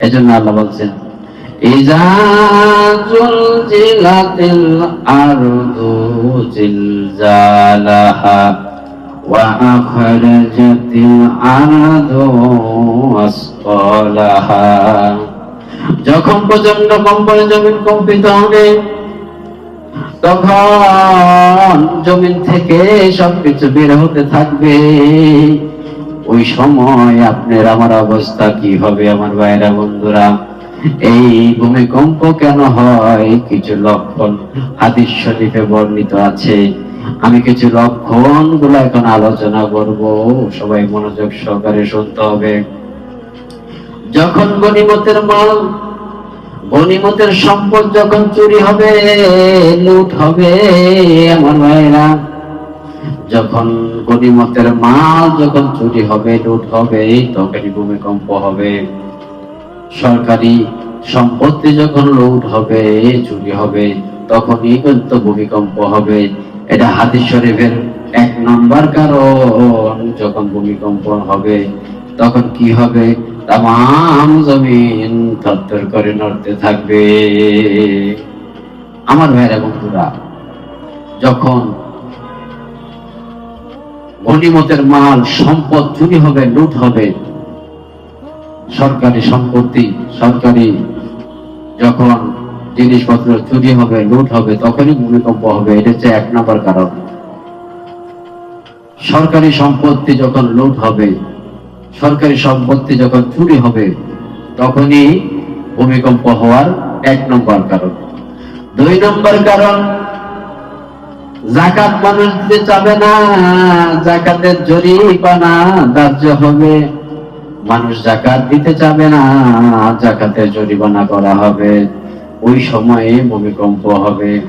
এজন্য আল্লাহ বলছেন আরদু জিলজালাহা আরদু যখন প্রচণ্ড কম্পনে জমিন কম্পিত হবে, তখন জমিন থেকে সবকিছু বের হতে থাকবে। ওই সময় আপনার আমার অবস্থা কি হবে, আমার ভাইরা বন্ধুরা? এই ভূমিকম্প কেন হয়? কিছু লক্ষণ হাদিস শরীফে বর্ণিত আছে। আমি কিছু লক্ষণগুলো এখন আলোচনা করব, সবাই মনোযোগ সহকারে শুনতে হবে। যখন গনিমতের মাল গনিমতের সম্পদ যখন চুরি হবে, লুট হবে, আমার ভাইরা যখন গনিমতের মাল যখন চুরি হবে, লুট হবে তখনই ভূমিকম্প হবে। সরকারি সম্পত্তি যখন লুট হবে চুরি হবে, তখনই কিন্তু ভূমিকম্প হবে। এটা হাদিস শরীফের এক নম্বর কারণ, যখন ভূমিকম্প হবে, তখন কি হবে? তাম জমিন থরথর করে নড়তে থাকবে। আমার ভাইরা বন্ধুরা, যখন গনিমতের মাল, সম্পদ চুরি হবে, লুট হবে। সরকারি সম্পত্তি, সরকারি যখন জিনিসপত্র চুরি হবে, লুট হবে, তখনই ভূমিকম্প হবে। এটা হচ্ছে এক নম্বর কারণ। সরকারি সম্পত্তি যখন লুট হবে, সরকারি সম্পত্তি যখন চুরি হবে, তখনই ভূমিকম্প হওয়ার এক নম্বর কারণ। দুই নম্বর কারণ জাকাত মানুষ দিতে চাবে না, জাকাতের জরিপানা দাহ্য হবে। মানুষ জাকাত দিতে চাবে না, জাকাতের জরিমানা করা হবে। ওই সময়ে ভূমিকম্প হবে।